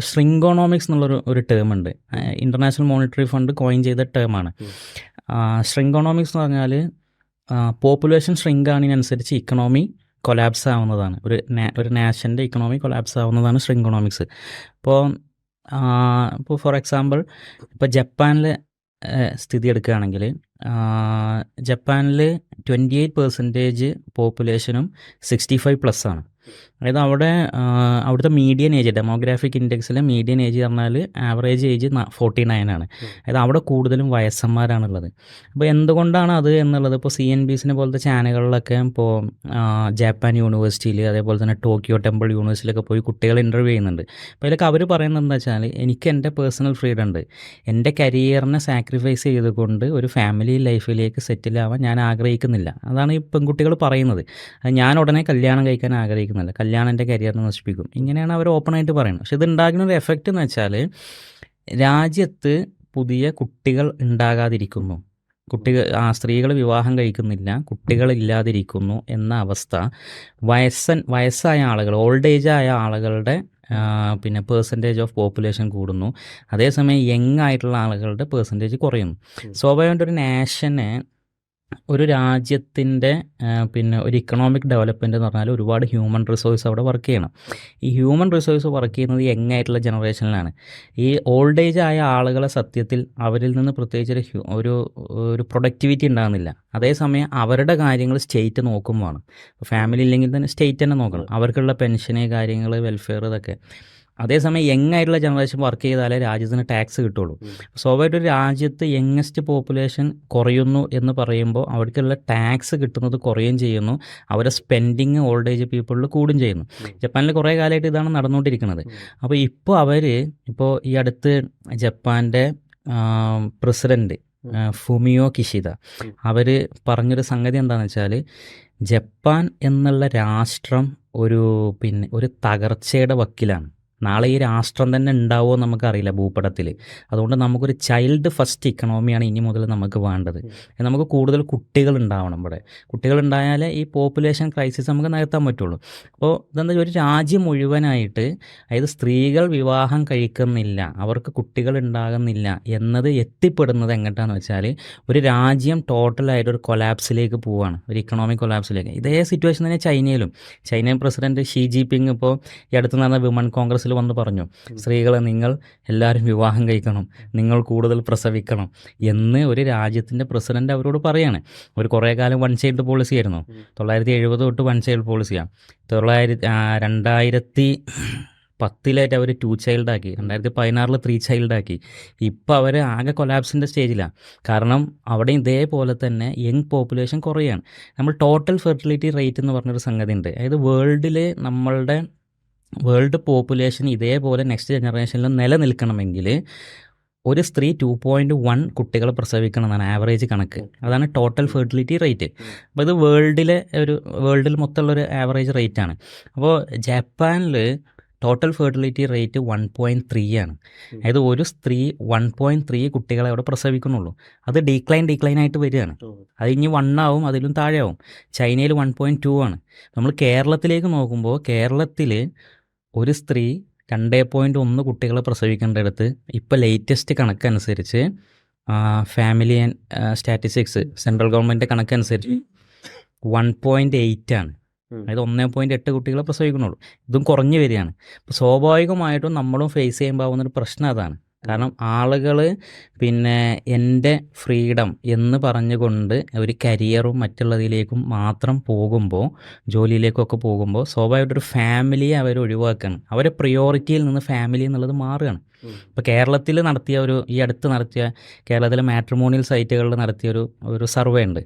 ശ്രിങ്കോണോമിക്സ് എന്നുള്ളൊരു ഒരു ടേം ഉണ്ട്. ഇന്റർനാഷണൽ മോണിറ്ററി ഫണ്ട് കോയിൻ ചെയ്ത ടേമാണ് ശ്രിങ്കോണോമിക്സ് എന്ന് പറഞ്ഞാൽ പോപ്പുലേഷൻ ശ്രിങ്ക് ആണിനനുസരിച്ച് ഇക്കണോമി കൊലാപ്സ് ആവുന്നതാണ്. ഒരു ഒരു നാഷന്റെ ഇക്കണോമി കൊലാപ്സ് ആവുന്നതാണ് ശ്രിങ്കോണോമിക്സ് ഇപ്പോൾ ഇപ്പോൾ ഫോർ എക്സാമ്പിൾ ഇപ്പോൾ ജപ്പാനിൽ സ്ഥിതി എടുക്കുകയാണെങ്കിൽ ജപ്പാനിൽ ട്വന്റി എയ്റ്റ് പെർസെന്റേജ് പോപ്പുലേഷനും സിക്സ്റ്റി ഫൈവ് പ്ലസ് ആണ്. അതായത് അവിടെ അവിടുത്തെ മീഡിയൻ ഏജ് ഡെമോഗ്രാഫിക് ഇൻഡെക്സിലെ മീഡിയൻ ഏജ് പറഞ്ഞാൽ ആവറേജ് ഏജ് ഫോർട്ടി നയൻ ആണ്. അതായത് അവിടെ കൂടുതലും വയസ്സന്മാരാണുള്ളത്. അപ്പോൾ എന്തുകൊണ്ടാണ് അത് എന്നുള്ളത്? ഇപ്പോൾ സി എൻ ബി സിനെ പോലത്തെ ചാനലുകളിലൊക്കെ ഇപ്പോൾ ജാപ്പാൻ യൂണിവേഴ്സിറ്റിയിൽ അതേപോലെ തന്നെ ടോക്കിയോ ടെമ്പിൾ യൂണിവേഴ്സിറ്റിയിലൊക്കെ പോയി കുട്ടികൾ ഇന്റർവ്യൂ ചെയ്യുന്നുണ്ട്. അപ്പോൾ അതിലൊക്കെ അവർ പറയുന്നത് എന്താ വെച്ചാൽ എനിക്ക് എന്റെ പേഴ്സണൽ ഫ്രീഡം ഉണ്ട്. എന്റെ കരിയറിനെ സാക്രിഫൈസ് ചെയ്തുകൊണ്ട് ഒരു ഫാമിലി ലൈഫിലേക്ക് സെറ്റിൽ ആവാൻ ഞാൻ ആഗ്രഹിക്കുന്നില്ല. അതാണ് ഈ പെൺകുട്ടികൾ പറയുന്നത്. ഞാൻ ഉടനെ കല്യാണം കഴിക്കാൻ ആഗ്രഹിക്കുന്നില്ല കല്യാണം എന്റെ കരിയറിനെ നശിപ്പിക്കും. ഇങ്ങനെയാണ് അവർ ഓപ്പണായിട്ട് പറയുന്നത്. പക്ഷെ ഇത് ഉണ്ടാകുന്ന ഒരു എഫക്റ്റ് എന്ന് വെച്ചാൽ രാജ്യത്ത് പുതിയ കുട്ടികൾ ഉണ്ടാകാതിരിക്കുന്നു. കുട്ടികൾ ആ സ്ത്രീകൾ വിവാഹം കഴിക്കുന്നില്ല കുട്ടികളില്ലാതിരിക്കുന്നു എന്ന അവസ്ഥ വയസ്സൻ വയസ്സായ ആളുകൾ ഓൾഡ് ഏജ് ആയ ആളുകളുടെ പിന്നെ പേഴ്സന്റേജ് ഓഫ് പോപ്പുലേഷൻ കൂടുന്നു. അതേസമയം യങ് ആയിട്ടുള്ള ആളുകളുടെ പേഴ്സന്റേജ് കുറയുന്നു. സ്വാഭാവികമായിട്ട് ഒരു നാഷനെ ഒരു രാജ്യത്തിന്റെ പിന്നെ ഒരു ഇക്കണോമിക് ഡെവലപ്മെന്റ് എന്ന് പറഞ്ഞാൽ ഒരുപാട് ഹ്യൂമൻ റിസോഴ്സ് അവിടെ വർക്ക് ചെയ്യണം. ഈ ഹ്യൂമൻ റിസോഴ്സ് വർക്ക് ചെയ്യുന്നത് യങ് ആയിട്ടുള്ള ജനറേഷനിലാണ് ഈ ഓൾഡ് ഏജ് ആയ ആളുകളെ സത്യത്തിൽ അവരിൽ നിന്ന് പ്രത്യേകിച്ച് ഒരു ഹ്യൂ- ഒരു ഒരു പ്രൊഡക്ടിവിറ്റി ഉണ്ടാകുന്നില്ല. അതേസമയം അവരുടെ കാര്യങ്ങൾ സ്റ്റേറ്റ് നോക്കും വേണം. ഫാമിലി ഇല്ലെങ്കിൽ തന്നെ സ്റ്റേറ്റ് തന്നെ നോക്കണം. അവർക്കുള്ള പെൻഷന് കാര്യങ്ങൾ വെൽഫെയർ ഇതൊക്കെ. അതേസമയം യങ് ആയിട്ടുള്ള ജനറേഷൻ വർക്ക് ചെയ്താലേ രാജ്യത്തിന് ടാക്സ് കിട്ടുള്ളൂ. സ്വാഭാവികമായിട്ട് ഒരു രാജ്യത്ത് യങ്ങസ്റ്റ് പോപ്പുലേഷൻ കുറയുന്നു എന്ന് പറയുമ്പോൾ അവർക്കുള്ള ടാക്സ് കിട്ടുന്നത് കുറയുകയും ചെയ്യുന്നു. അവരെ സ്പെൻഡിങ് ഓൾഡ് ഏജ് പീപ്പിളിൽ കൂടും ചെയ്യുന്നു. ജപ്പാനിൽ കുറേ കാലമായിട്ട് ഇതാണ് നടന്നുകൊണ്ടിരിക്കുന്നത്. അപ്പോൾ ഇപ്പോൾ അവർ ഇപ്പോൾ ഈ അടുത്ത് ജപ്പാന്റെ പ്രസിഡന്റ് ഫുമിയോ കിഷിത അവർ പറഞ്ഞൊരു സംഗതി എന്താണെന്ന് വെച്ചാൽ ജപ്പാൻ എന്നുള്ള രാഷ്ട്രം ഒരു പിന്നെ ഒരു തകർച്ചയുടെ വക്കിലാണ്. നാളെ ഈ രാഷ്ട്രം തന്നെ ഉണ്ടാവുമോ നമുക്കറിയില്ല ഭൂപടത്തിൽ. അതുകൊണ്ട് നമുക്കൊരു ചൈൽഡ് ഫസ്റ്റ് ഇക്കണോമിയാണ് ഇനി മുതൽ നമുക്ക് വേണ്ടത്. നമുക്ക് കൂടുതൽ കുട്ടികൾ ഉണ്ടാവണം ഇവിടെ. കുട്ടികൾ ഉണ്ടായാലേ ഈ പോപ്പുലേഷൻ ക്രൈസിസ് നമുക്ക് നികത്താൻ പറ്റുള്ളൂ. അപ്പോൾ ഇതെന്താ ഒരു രാജ്യം മുഴുവനായിട്ട് അതായത് സ്ത്രീകൾ വിവാഹം കഴിക്കുന്നില്ല അവർക്ക് കുട്ടികൾ ഉണ്ടാകുന്നില്ല എന്നത് എത്തിപ്പെടുന്നത് എങ്ങോട്ടാന്ന് വെച്ചാൽ ഒരു രാജ്യം ടോട്ടലായിട്ട് ഒരു കൊലാപ്സിലേക്ക് പോവുകയാണ് ഒരു ഇക്കണോമിക് കൊലാപ്സിലേക്ക് ഇതേ സിറ്റുവേഷൻ തന്നെ ചൈനയിലും. ചൈനൻ പ്രസിഡന്റ് ഷീ ജി പിങ് ഇപ്പോൾ ഈ അടുത്ത് നടന്ന വിമൺ കോൺഗ്രസ്സിൽ വന്ന് പറഞ്ഞു സ്ത്രീകളെ നിങ്ങൾ എല്ലാവരും വിവാഹം കഴിക്കണം നിങ്ങൾ കൂടുതൽ പ്രസവിക്കണം എന്ന് ഒരു രാജ്യത്തിന്റെ പ്രസിഡന്റ് അവരോട് പറയാണ്. ഒരു കുറേ കാലം വൺ ചൈൽഡ് പോളിസി ആയിരുന്നു തൊള്ളായിരത്തി എഴുപത് തൊട്ട് വൺ ചൈൽഡ് പോളിസിയാണ് തൊള്ളായിരത്തി രണ്ടായിരത്തി പത്തിലായിട്ട് അവർ ടു ചൈൽഡാക്കി രണ്ടായിരത്തി പതിനാറിൽ ത്രീ ചൈൽഡാക്കി ഇപ്പോൾ അവർ ആകെ കൊലാപ്സിന്റെ സ്റ്റേജിലാണ് കാരണം അവിടെ ഇതേപോലെ തന്നെ യങ് പോപ്പുലേഷൻ കുറയാണ്. നമ്മൾ ടോട്ടൽ ഫെർട്ടിലിറ്റി റേറ്റ് എന്ന് പറഞ്ഞൊരു സംഗതി ഉണ്ട് അതായത് വേൾഡിൽ നമ്മളുടെ വേൾഡ് പോപ്പുലേഷൻ ഇതേപോലെ നെക്സ്റ്റ് ജനറേഷനിൽ നിലനിൽക്കണമെങ്കിൽ ഒരു സ്ത്രീ ടു പോയിന്റ് വൺ കുട്ടികളെ പ്രസവിക്കണം എന്നാണ് ആവറേജ് കണക്ക് അതാണ് ടോട്ടൽ ഫെർട്ടിലിറ്റി റേറ്റ് അപ്പോൾ ഇത് വേൾഡിലെ ഒരു വേൾഡിൽ മൊത്തമുള്ളൊരു ആവറേജ് റേറ്റാണ് അപ്പോൾ ജപ്പാനിൽ total fertility rate one point three ആണ്. അതായത് ഒരു സ്ത്രീ വൺ പോയിന്റ് ത്രീ കുട്ടികളെ അവിടെ പ്രസവിക്കുന്നുള്ളൂ. അത് ഡീക്ലൈൻ ഡീക്ലൈൻ ആയിട്ട് വരികയാണ്. അത് ഇനി വൺ ആവും അതിലും താഴെ ആവും ചൈനയിൽ വൺ പോയിന്റ് ടു ആണ്. നമ്മൾ കേരളത്തിലേക്ക് നോക്കുമ്പോൾ കേരളത്തിൽ ഒരു സ്ത്രീ രണ്ടേ പോയിന്റ് ഒന്ന് കുട്ടികളെ പ്രസവിക്കേണ്ടടുത്ത് ഇപ്പോൾ ലേറ്റസ്റ്റ് കണക്കനുസരിച്ച് family and statistics central government കണക്കനുസരിച്ച് വൺ പോയിന്റ് എയ്റ്റ് ആണ്. അതായത് ഒന്നേ പോയിന്റ് എട്ട് കുട്ടികളെ പ്രസവിക്കുന്നുള്ളൂ ഇതും കുറഞ്ഞു വരികയാണ്. അപ്പോൾ സ്വാഭാവികമായിട്ടും നമ്മളും ഫേസ് ചെയ്യുമ്പോൾ ഒരു പ്രശ്നം അതാണ്. കാരണം ആളുകൾ പിന്നെ എന്റെ ഫ്രീഡം എന്ന് പറഞ്ഞുകൊണ്ട് ഒരു കരിയറും മറ്റുള്ളതിലേക്കും മാത്രം പോകുമ്പോൾ ജോലിയിലേക്കൊക്കെ പോകുമ്പോൾ സ്വാഭാവികമായിട്ടൊരു ഫാമിലിയെ അവർ ഒഴിവാക്കുകയാണ് അവരെ പ്രിയോറിറ്റിയിൽ നിന്ന് ഫാമിലി എന്നുള്ളത് മാറുകയാണ്. ഇപ്പോൾ കേരളത്തിൽ നടത്തിയ ഒരു ഈ അടുത്ത് നടത്തിയ കേരളത്തിലെ മാട്രിമോണിയൽ സൈറ്റുകളിൽ നടത്തിയ ഒരു ഒരു സർവേ ഉണ്ട്.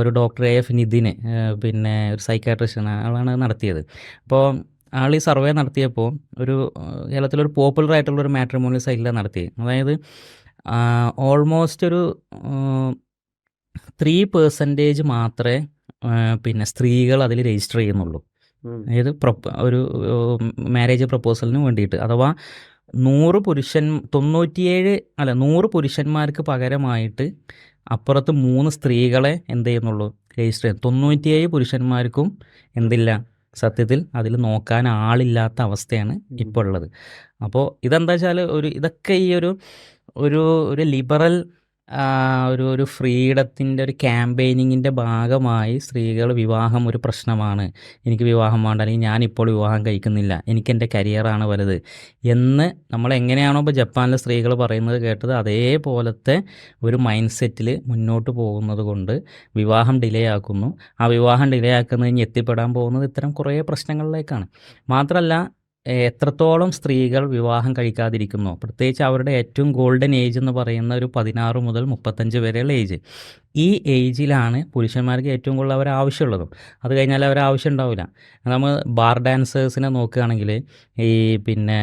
ഒരു ഡോക്ടർ എ എഫ് നിതിന് പിന്നെ ഒരു സൈക്കാട്രിസ്റ്റാണ് ആളാണ് നടത്തിയത്. അപ്പോൾ ആൾ ഈ സർവേ നടത്തിയപ്പോൾ ഒരു കേരളത്തിലൊരു പോപ്പുലർ ആയിട്ടുള്ള ഒരു മാട്രിമോണിയൽ സൈറ്റിലാണ് നടത്തിയത്. അതായത് ഓൾമോസ്റ്റ് ഒരു ത്രീ പേഴ്സന്റേജ് മാത്രമേ പിന്നെ സ്ത്രീകൾ അതിൽ രജിസ്റ്റർ ചെയ്യുന്നുള്ളൂ. അതായത് ഒരു മാരേജ് പ്രപ്പോസലിന് വേണ്ടിയിട്ട്. അഥവാ നൂറ് പുരുഷൻ തൊണ്ണൂറ്റിയേഴ് അല്ല നൂറ് പുരുഷന്മാർക്ക് പകരമായിട്ട് അപ്പുറത്ത് മൂന്ന് സ്ത്രീകളെ എന്ത് ചെയ്യുന്നുള്ളൂ രജിസ്റ്റർ ചെയ്യും തൊണ്ണൂറ്റിയേഴ് പുരുഷന്മാർക്കും എന്തില്ല. സത്യത്തിൽ അതിൽ നോക്കാൻ ആളില്ലാത്ത അവസ്ഥയാണ് ഇപ്പോൾ ഉള്ളത് അപ്പോൾ ഇതെന്താ വെച്ചാൽ ഒരു ഇതൊക്കെ ഈ ഒരു ഒരു ഒരു ലിബറൽ ഒരു ഒരു ഫ്രീഡത്തിന്റെ ഒരു ക്യാമ്പയിനിങ്ങിന്റെ ഭാഗമായി സ്ത്രീകൾ വിവാഹം ഒരു പ്രശ്നമാണ്. എനിക്ക് വിവാഹം വേണ്ട അല്ലെങ്കിൽ ഞാനിപ്പോൾ വിവാഹം കഴിക്കുന്നില്ല. എനിക്ക് എന്റെ കരിയറാണ് വലുത്. എന്ന് നമ്മൾ എങ്ങനെയാണോ ഇപ്പോൾ ജപ്പാനിലെ സ്ത്രീകൾ പറയുന്നത് കേട്ടത് അതേപോലത്തെ ഒരു മൈൻഡ് സെറ്റിൽ മുന്നോട്ട് പോകുന്നത് കൊണ്ട് വിവാഹം ഡിലേ ആക്കുന്നു. ആ വിവാഹം ഡിലേ ആക്കുന്നതിന് എത്തിപ്പെടാൻ പോകുന്നത് ഇത്തരം കുറേ പ്രശ്നങ്ങളിലേക്കാണ്. മാത്രമല്ല എത്രത്തോളം സ്ത്രീകൾ വിവാഹം കഴിക്കാതിരിക്കുന്നു? പ്രത്യേകിച്ച് അവരുടെ ഏറ്റവും ഗോൾഡൻ ഏജ് എന്ന് പറയുന്ന ഒരു പതിനാറ് മുതൽ മുപ്പത്തഞ്ച് വരെയുള്ള ഏജ് ഈ ഏജിലാണ് പുരുഷന്മാർക്ക് ഏറ്റവും കൂടുതൽ അവർ ആവശ്യമുള്ളതും. അത് കഴിഞ്ഞാൽ അവർ ആവശ്യം ഉണ്ടാവില്ല. നമ്മൾ ബാർ ഡാൻസേഴ്സിനെ നോക്കുകയാണെങ്കിൽ ഈ പിന്നെ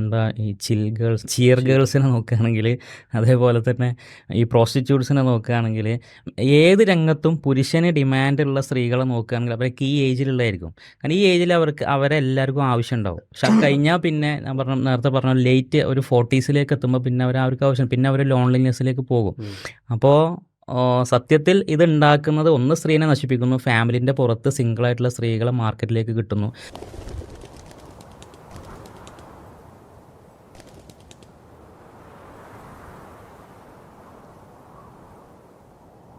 എന്താ ഈ ചിൽ ഗേൾസ് ചിയർ ഗേൾസിനെ നോക്കുകയാണെങ്കിൽ അതേപോലെ തന്നെ ഈ പ്രോസ്റ്റിറ്റ്യൂട്ട്സിനെ നോക്കുകയാണെങ്കിൽ ഏത് രംഗത്തും പുരുഷന് ഡിമാൻഡുള്ള സ്ത്രീകളെ നോക്കുകയാണെങ്കിൽ അവരൊക്കെ ഈ ഏജിലുള്ളതായിരിക്കും. കാരണം ഈ ഏജിൽ അവർക്ക് അവരെ എല്ലാവർക്കും ആവശ്യം ഉണ്ടാവും. പക്ഷെ അത് കഴിഞ്ഞാൽ പിന്നെ ഞാൻ പറഞ്ഞ നേരത്തെ പറഞ്ഞ ലേറ്റ് ഒരു ഫോർട്ടീസിലേക്ക് എത്തുമ്പോൾ പിന്നെ അവർ അവർക്ക് ആവശ്യം പിന്നെ അവർ ലോൺലിനെസ്സിലേക്ക് പോകും. അപ്പോൾ സത്യത്തിൽ ഇത് ഉണ്ടാക്കുന്നത് ഒന്ന് സ്ത്രീനെ നശിപ്പിക്കുന്നു. ഫാമിലിന്റെ പുറത്ത് സിംഗിളായിട്ടുള്ള സ്ത്രീകളെ മാർക്കറ്റിലേക്ക് കിട്ടുന്നു.